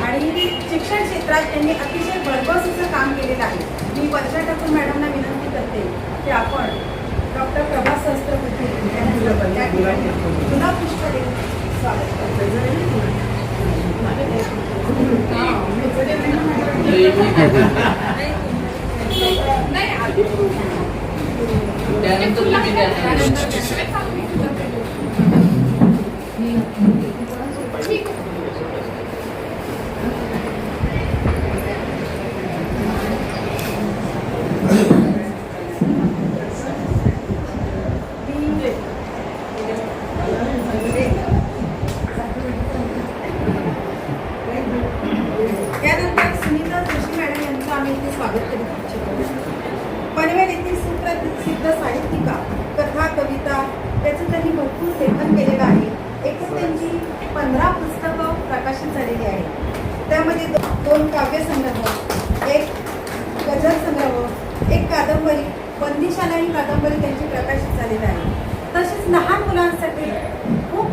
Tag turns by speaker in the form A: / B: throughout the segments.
A: आणि शिक्षण क्षेत्रात त्यांनी अतिशय भरघोस असं काम केलेलं आहे. मी वर्षा ठाकूर मॅडमना विनंती करते की आपण डॉक्टर प्रभास सहस्त्रबुद्धे पुन्हा पुष्प स्वागत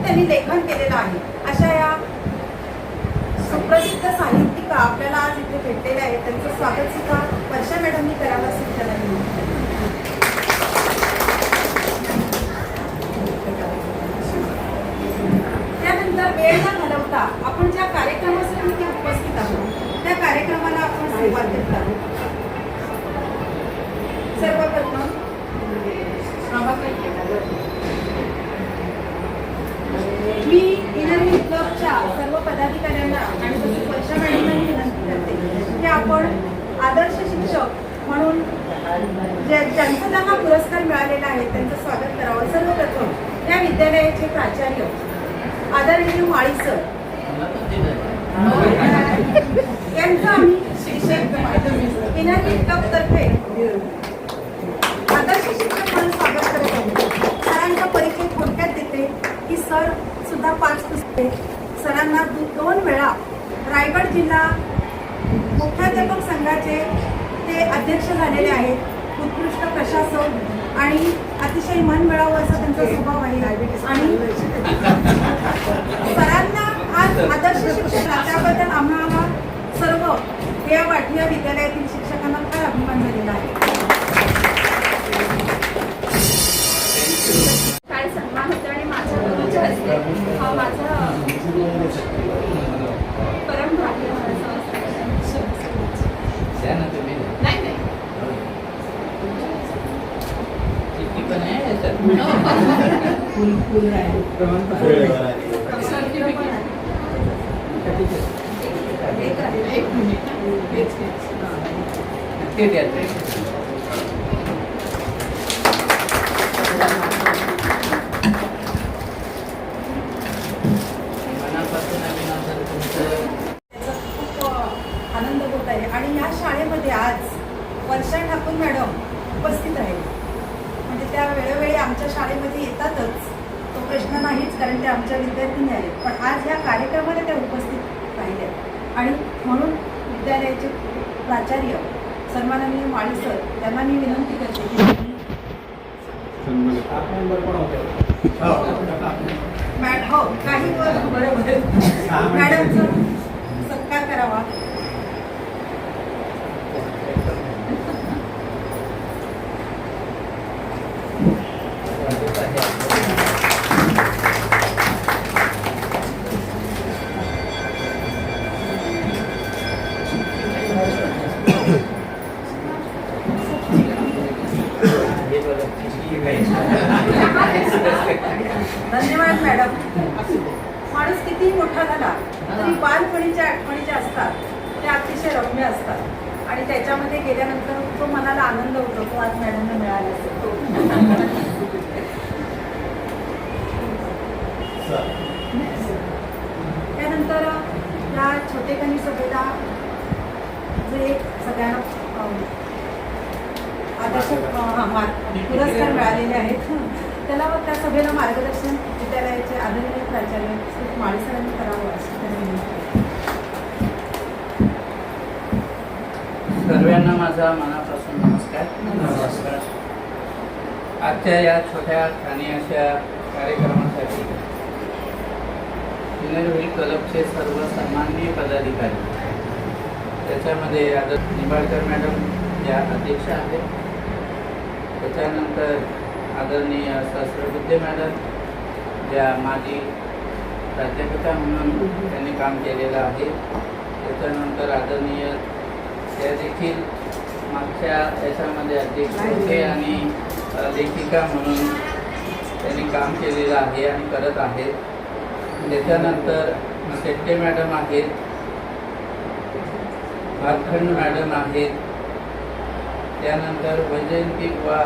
A: त्यांनी लेखन केलेलं आहे. अशा या सुप्रसिद्ध साहित्यिका आपल्याला आज इथे भेटलेल्या आहेत. त्यांचं स्वागत सुद्धा वर्षा मॅडमनी करावं असं त्याला त्यानंतर वेळ न घालवता आपण ज्या कार्यक्रमासाठी इथे उपस्थित आहोत त्या कार्यक्रमाला आपण सुरुवात देत आहोत. सर्वप्रथम म्हणजे मी इनरव्ही क्लबच्या सर्व पदाधिकाऱ्यांना आणि तसेच वर्षा विनंती करते की आपण आदर्श शिक्षक म्हणून ज्या ज्यांचा त्यांना पुरस्कार मिळालेला आहे त्यांचं स्वागत करावं. सर्वप्रथम या विद्यालयाचे प्राचार्य आदरणीय माळी सर. यांचं आम्ही इनरव्ही क्लबतर्फे आदर्श शिक्षक म्हणून स्वागत करत आहोत. सरांचा परिचय थोडक्यात देते की सर सुद्धा पाच पुस्तके सरांना दोन वेळा रायगड जिल्हा मुख्याध्यापक संघाचे ते अध्यक्ष झालेले आहेत. उत्कृष्ट प्रशासक आणि अतिशय मन मिळावं असा त्यांचा स्वभाव आहे. आणि सरांना आज आदर्श शिक्षक त्याबद्दल आम्हाला सर्व या वाटिया विद्यालयातील शिक्षकांना फार अभिमान झालेला आहे.
B: आहे याच्यात.
C: एक मिनिट हेच हेच.
B: ते द्या ते. मनापासून अभिनंदन तुमचं
A: त्याचा खूप अ, आनंद होत आहे आणि या शाळेमध्ये आज वर्षा ठाकूर मॅडम उपस्थित आहेत म्हणजे त्या वेळोवेळी आमच्या शाळेमध्ये येतातच तो प्रश्न नाहीच कारण ते आमच्या विद्यार्थ्यांनी आहेत पण आज या कार्यक्रमाला त्या उपस्थित राहिल्या आणि म्हणून विद्यालयाचे प्राचार्य सन्माननीय माळी सर त्यांना मी विनंती करते की त्यांनी मॅड हो काही मॅडमचा सत्कार करावा. धन्यवाद मॅडम. माणूस कितीही मोठा झाला तरी बालपणीच्या आठवणी ज्या असतात त्या अतिशय रम्य असतात. आणि त्याच्यामध्ये गेल्यानंतर तो मनाला आनंद होतो तो आज मॅडमला मिळाला असेल. त्यानंतर या छोटेखानी सभेला जे सगळ्यांना अं, आदर्श अं, हा, मार्ग पुरस्कार मिळालेले आहेत. त्याला व त्या सभेला मार्गदर्शन विद्यालयाचे आदरणीय प्राचार्य श्री माळी सरांनी करावं असं त्यांनी विनंती केली.
B: सर्वांना माझा मनापासून नमस्कार. नमस्कार. आजच्या या छोट्या खाणी अशा कार्यक्रमासाठी पुनर्वी क्लबचे सर्व सन्माननीय पदाधिकारी त्याच्यामध्ये आदर निंबाळकर मॅडम या अध्यक्ष आहेत. त्याच्यानंतर आदरणीय सहस्रबुद्धे मॅडम ज्या माजी प्राध्यापिका म्हणून त्यांनी काम केलेलं आहे. त्याच्यानंतर आदरणीय त्या देखील मागच्या याच्यामध्ये अध्यक्ष होते आणि लेखिका म्हणून त्यांनी काम केलेलं आहे आणि करत आहेत. त्याच्यानंतर शेट्टे मॅडम आहेत भातखंड मॅडम आहेत त्यानंतर वैजयंती वा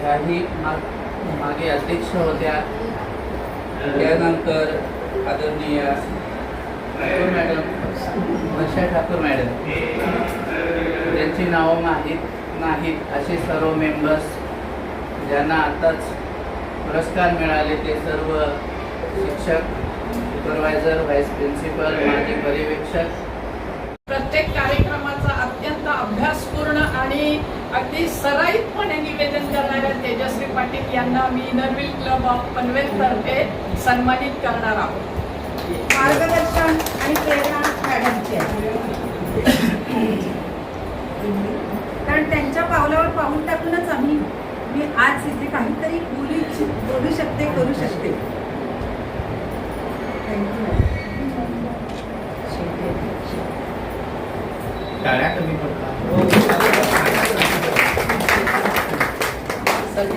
B: ह्याही माग मागे अध्यक्ष होत्या. त्यानंतर आदरणीय ठाकूर मॅडम वर्षा ठाकूर मॅडम. ज्यांची नावं माहीत नाहीत असे सर्व मेंबर्स ज्यांना आताच पुरस्कार मिळाले ते सर्व शिक्षक सुपरवायझर व्हाईस प्रिन्सिपल माजी पर्यवेक्षक.
D: प्रत्येक कार्यक्रमाचा अत्यंत अभ्यासपूर्ण आणि अगदी सराईतपणे निवेदन करणाऱ्या तेजस्वी पाटील यांना मी इनरविल क्लब ऑफ पनवेलतर्फे सन्मानित करणार आहोत.
A: मार्गदर्शन आणि प्रेरणा मॅडमची. आहे कारण त्यांच्या पावलावर पाऊल टाकूनच आम्ही मी आज इथे काहीतरी बोलू इच्छित बोलू शकते करू शकते.
B: टाळ्या कमी पडतात.
A: अभिमान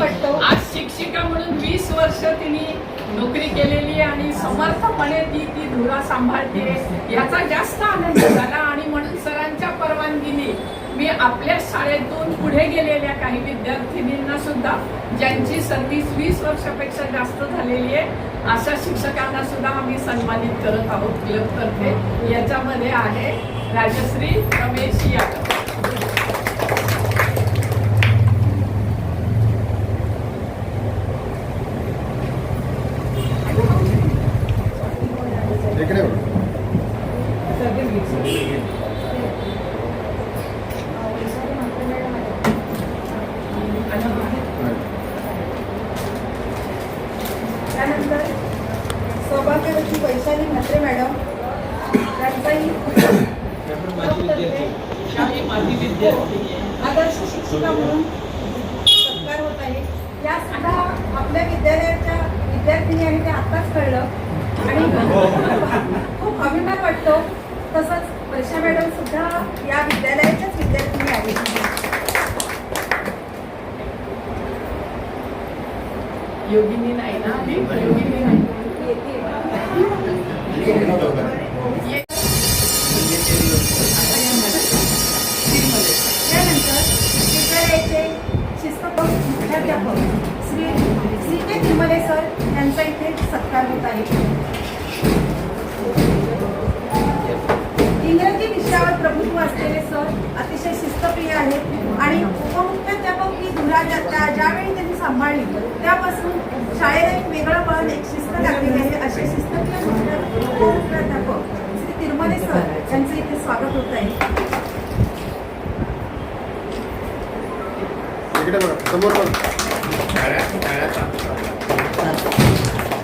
A: वाटतो
D: आज शिक्षिका म्हणून वीस वर्ष तिने नोकरी केलेली आहे आणि समर्थपणे ती ती धुरा सांभाळते याचा जास्त आनंद झाला आणि म्हणून सरांच्या परवानगीने मी आपल्या शाळेतून पुढे गेलेल्या काही विद्यार्थिनींना सुद्धा ज्यांची सर्व्हिस वीस वर्षापेक्षा जास्त झालेली आहे अशा शिक्षकांना सुद्धा आम्ही सन्मानित करत आहोत क्लबतर्फे याच्यामध्ये आहे राजश्री रमेश यादव.
A: त्यानंतर सौभाग्यवती वैशाली म्हात्रे मॅडम त्यांचाही आदर्श शिक्षिका म्हणून सत्कार होत आहे. या सुद्धा आपल्या विद्यालयाच्या विद्यार्थिनी आणि ते आत्ताच कळलं. आणि खूप अभिमान वाटतो. तसंच वर्षा मॅडम सुद्धा या विद्यालयाच्याच विद्यार्थिनी आहेत.
D: योगिनी नाही ना? योगिनी नाही.
A: श्री श्री के तिमले सर यांचा इथे सत्कार होत आहे. प्रभुत्व असलेले सर अतिशय शिस्तप्रिय आहेत. आणि उपमुख्याध्यापक ही धुरा त्या- ज्यावेळी त्यांनी सांभाळली त्यापासून शाळेला एक वेगळं वळण एक शिस्त लागलेली आहे. असे शिस्तप्रिय मुख्य- उपमुख्याध्यापक श्री तिरुमले सर यांचं इथे स्वागत होत आहे.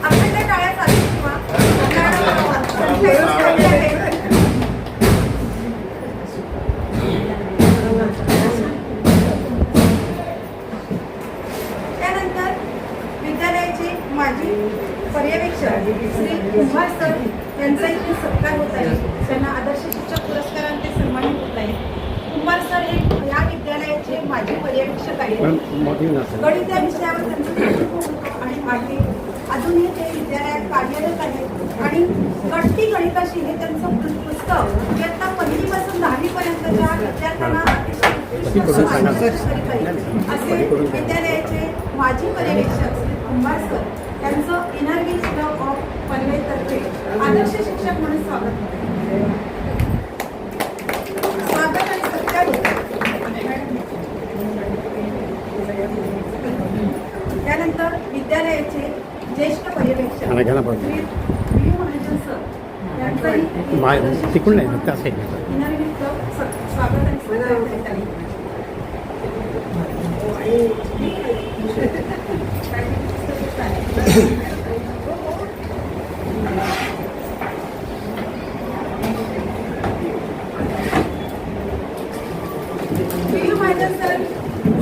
A: आपल्याकडे टाळ्या चालू किंवा पर्यवेक्षक श्री कुंभार सर यांचा इथे सत्कार होत आहे. त्यांना आदर्श शिक्षक पुरस्कारांचे सन्मानित होत आहे. कुंभार सर हे या विद्यालयाचे माजी पर्यवेक्षक आहेत. गणित या विषयावर त्यांचं आणि आहे. अजूनही ते विद्यालयात कार्यरत आहेत. आणि गट्टी गणिताशी हे त्यांचं पुस्तक इयत्ता पहिलीपासून दहावीपर्यंतच्या विद्यार्थ्यांना अतिशय. असे विद्यालयाचे माजी पर्यवेक्षक श्री सर त्यांचं इनरव्हिल क्लब ऑफ पनवेलतर्फे आदर्श शिक्षक म्हणून स्वागत स्वागत आणि सत्कार त्यानंतर विद्यालयाचे ज्येष्ठ पर्यवेक्षक. श्री बी. महाजन सर यांचंही. इनरव्हिल क्लब स्वागत आणि सत्कार करीत आहे. काय विजू महाजन सर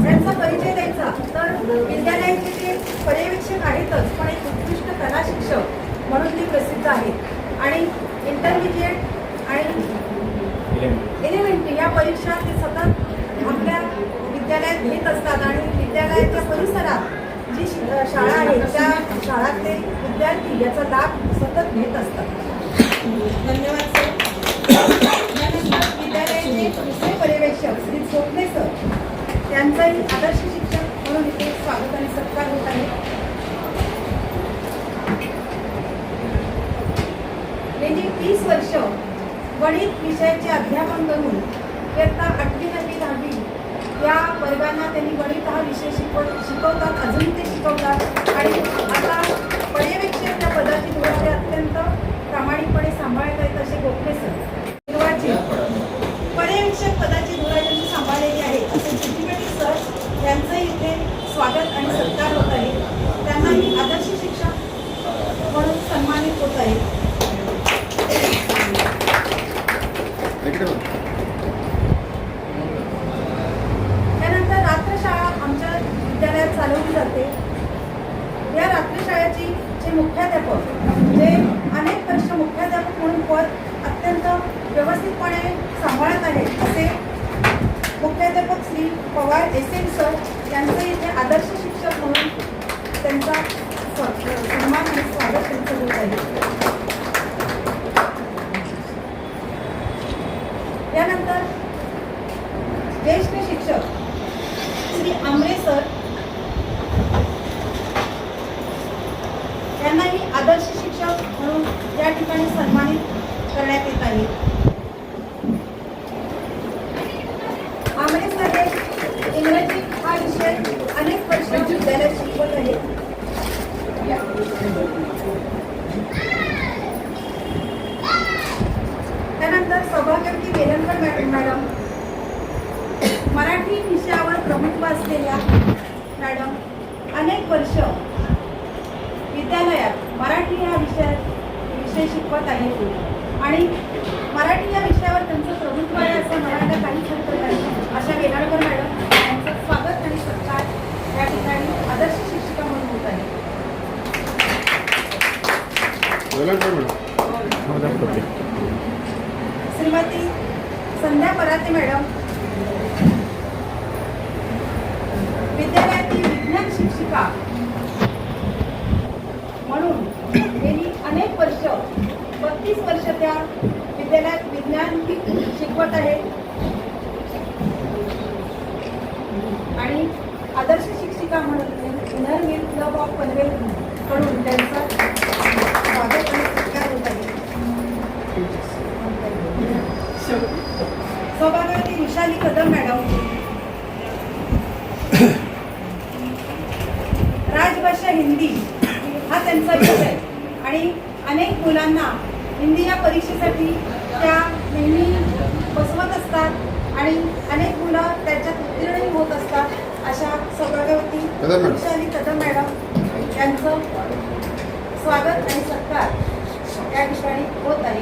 A: यांचा परिचय द्यायचा तर विद्यालयाचे ते पर्यवेक्षक आहेतच पण एक उत्कृष्ट कला शिक्षक म्हणून ते प्रसिद्ध आहेत आणि इंटरमिजिएट आणि एलिमेंटरी या परीक्षा ते सतत आपल्या विद्यालयात घेत असतात आणि विद्यालयाच्या परिसरात जी शि- शाळा आहे त्या शाळातले विद्यार्थी याचा लाभ सतत घेत असतात. धन्यवाद सर. विद्यालयाचे दुसरे पर्यवेक्षक श्री चोपडे सर त्यांचाही आदर्श शिक्षक म्हणून इथे स्वागत आणि सत्कार होत आहे. गेली तीस वर्ष गणित विषयाचे अध्यापन करून इयत्ता आठवी नववी दहावी या वर्गांना त्यांनी गणित हा विषय शिकव शिकवतात अजून ते शिकवतात. आणि आता पर्यवेक्षक त्या पदाची धुरा अत्यंत प्रामाणिकपणे सांभाळत आहेत असे गोखले सर सुरुवातची पर्यवेक्षक पदाची धुरा ज्यांनी सांभाळलेली आहे असे चिठ्ठीपेटी सर यांचं इथे स्वागत आणि सत्कार होत आहे त्यांनाही आदर्श शिक्षक म्हणून सन्मानित होत आहे त्यानंतर रात्रशाळा आमच्या विद्यालयात चालवली जाते या रात्रशाळेची जे मुख्याध्यापक जे अनेक वर्ष मुख्याध्यापक म्हणून पद अत्यंत व्यवस्थितपणे सांभाळत आहेत असे मुख्याध्यापक Shri Pawar S M sir यांचं इथे आदर्श शिक्षक म्हणून त्यांचा सन्मान आणि स्वागत त्यांचं होत आहे यानंतर ज्येष्ठ शिक्षक श्री आमरे सर यांनाही आदर्श शिक्षक म्हणून या ठिकाणी सन्मानित करण्यात येत आहे आमरे सर हे इंग्रजी हा विषय अनेक वर्ष विद्यालयात शिकवत आहेत त्यानंतर सौभाग्यवती वेलणकर मॅडम मॅडम मराठी विषयावर प्रमुख असलेल्या मॅडम अनेक वर्ष विद्यालयात मराठी हा विषय विषय शिकवत आहेत. आणि मराठी या विषयावर त्यांचं प्रभुत्व आहे असं म्हणायला काहीच हरकत नाही. अशा वेलाळकर मॅडम यांचं स्वागत आणि सत्कार या ठिकाणी आदर्श शिक्षिका म्हणून होत आहे. श्रीमती संध्या पराते मॅडम. विद्यालयातील विज्ञान शिक्षिका. म्हणून गेली अनेक वर्ष बत्तीस वर्ष त्या विद्यालयात विज्ञान शिकवत आहे. आणि आदर्श शिक्षिका म्हणून इनर क्लब ऑफ पनवेल कडून त्यांचा विशाली कदम मॅडम. राजभाषा हिंदी हा त्यांचा विषय. आणि अनेक मुलांना हिंदी या परीक्षेसाठी त्या नेहमी बसवत असतात आणि अनेक मुलं त्याच्यात उत्तीर्णही होत असतात अशा
E: मॅडम.
A: विशाली कदम मॅडम यांचं स्वागत आणि सत्कार. या ठिकाणी होत आहे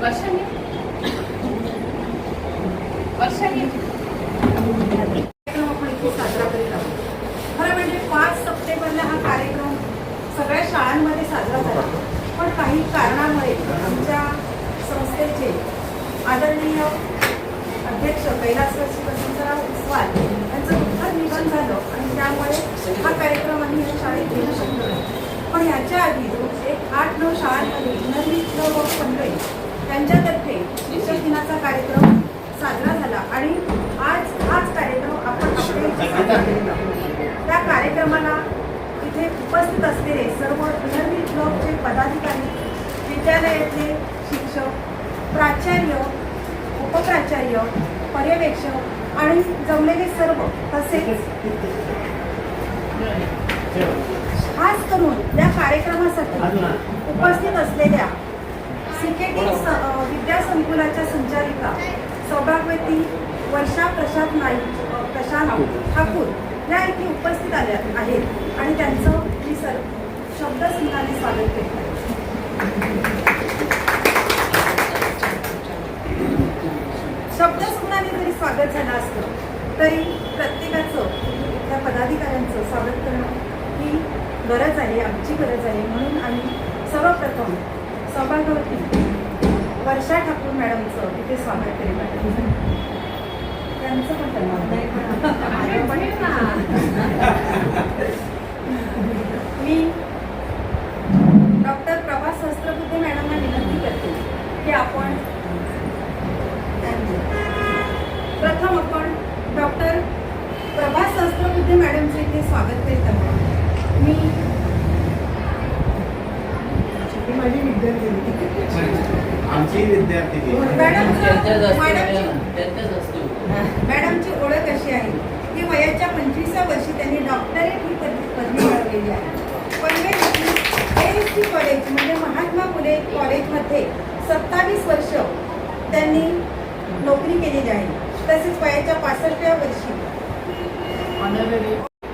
D: वर्षांनी? वर्षांनी?
A: कार्यक्रम आपण इथे साजरा करीत आहोत. खरं म्हणजे पाच सप्टेंबरला हा कार्यक्रम सगळ्या शाळांमध्ये साजरा झाला. पण काही कारणामुळे आमच्या संस्थेचे आदरणीय अध्यक्ष कैलासवासी वसंतराव उस्वाल यांचं निधन झालं. आणि त्यामुळे हा कार्यक्रम आम्ही या शाळेत घेऊ शकलो नाही पण याच्या आधी एक आठ नऊ शाळांमध्ये नवी क्लब ऑफ त्यांच्यातर्फे शिक्षक दिनाचा कार्यक्रम साजरा झाला. आणि आज हाच कार्यक्रम आपण त्या कार्यक्रमाला इथे उपस्थित असलेले सर्व नवी ब्लॉकचे पदाधिकारी विद्यालयातले शिक्षक प्राचार्य उपप्राचार्य पर्यवेक्षक आणि जमलेले सर्व तसेच खास करून या कार्यक्रमासाठी उपस्थित असलेल्या सिकेटी विद्या संकुलाच्या संचालिका सौभाग्यवती वर्षा प्रसाद नाईक प्रशांत ठाकूर या इथे उपस्थित आल्या आहेत. आणि त्यांचं मी सर शब्दसिंहाने स्वागत केलं शब्दसुमनाने जरी स्वागत झालं असलं तरी प्रत्येकाचं त्या पदाधिकाऱ्यांचं स्वागत करणं ही गरज आहे आमची गरज आहे. म्हणून आम्ही सर्वप्रथम सौभाग्यवती वर्षा ठाकूर मॅडमचं इथे स्वागत केलं आहे त्यांचं पण. मी डॉक्टर प्रभास सहस्त्रबुद्धे मॅडमना विनंती करते की आपण प्रथम आपण डॉक्टर प्रभास सहस्त्रबुद्धे मॅडमचं इथे स्वागत करीत आहोत. मी माझी विद्यार्थी
E: आमची विद्यार्थी.
A: मॅडमची ओळख अशी आहे की वयाच्या पंचवीसव्या वर्षी त्यांनी डॉक्टरेट ही पदवी पदवी मिळवलेली आहे. सी कॉलेज म्हणजे महात्मा फुले कॉलेजमध्ये सत्तावीस वर्ष त्यांनी नोकरी केलेली आहे. तसेच वयाच्या पासष्टव्या वर्षी.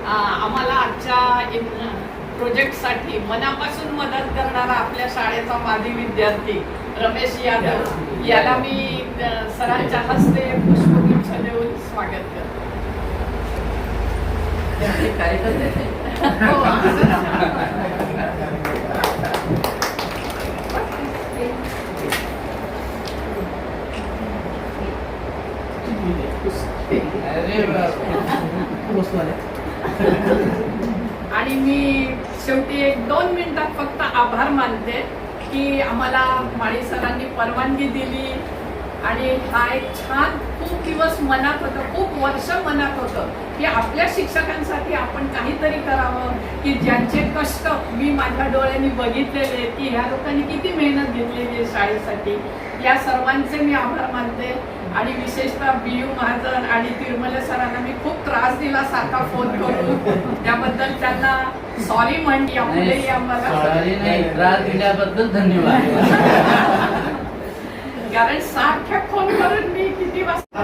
D: आ, आम्हाला आजच्या प्रोजेक्टसाठी मनापासून मदत करणारा आपल्या शाळेचा माजी विद्यार्थी रमेश यादव याला मी सरांच्या हस्ते पुष्पगुच्छ देऊन स्वागत करते.
B: कार्यकर्ते आहेत.
D: हो, असं ना.
B: अरे बापरे.
D: आणि मी शेवटी एक दोन मिनिटात फक्त आभार मानते की आम्हाला माळी सरांनी परवानगी दिली. आणि हा एक छान खूप दिवस मनात होतं खूप वर्ष मनात होतं की आपल्या शिक्षकांसाठी आपण काहीतरी करावं की ज्यांचे कष्ट मी माझ्या डोळ्यांनी बघितलेले की ह्या लोकांनी किती मेहनत घेतलेली आहे शाळेसाठी. या सर्वांचे मी आभार मानते. आणि विशेषतः बी यू महाजन आणि तिरुमले सरांना मी खूप त्रास दिला सारखा फोन करून. त्याबद्दल त्यांना सॉरी म्हणली
B: नाही,
D: आम्हाला
B: त्रास दिल्याबद्दल धन्यवाद.
D: कारण सारख्या फोन करून मी किती वाजता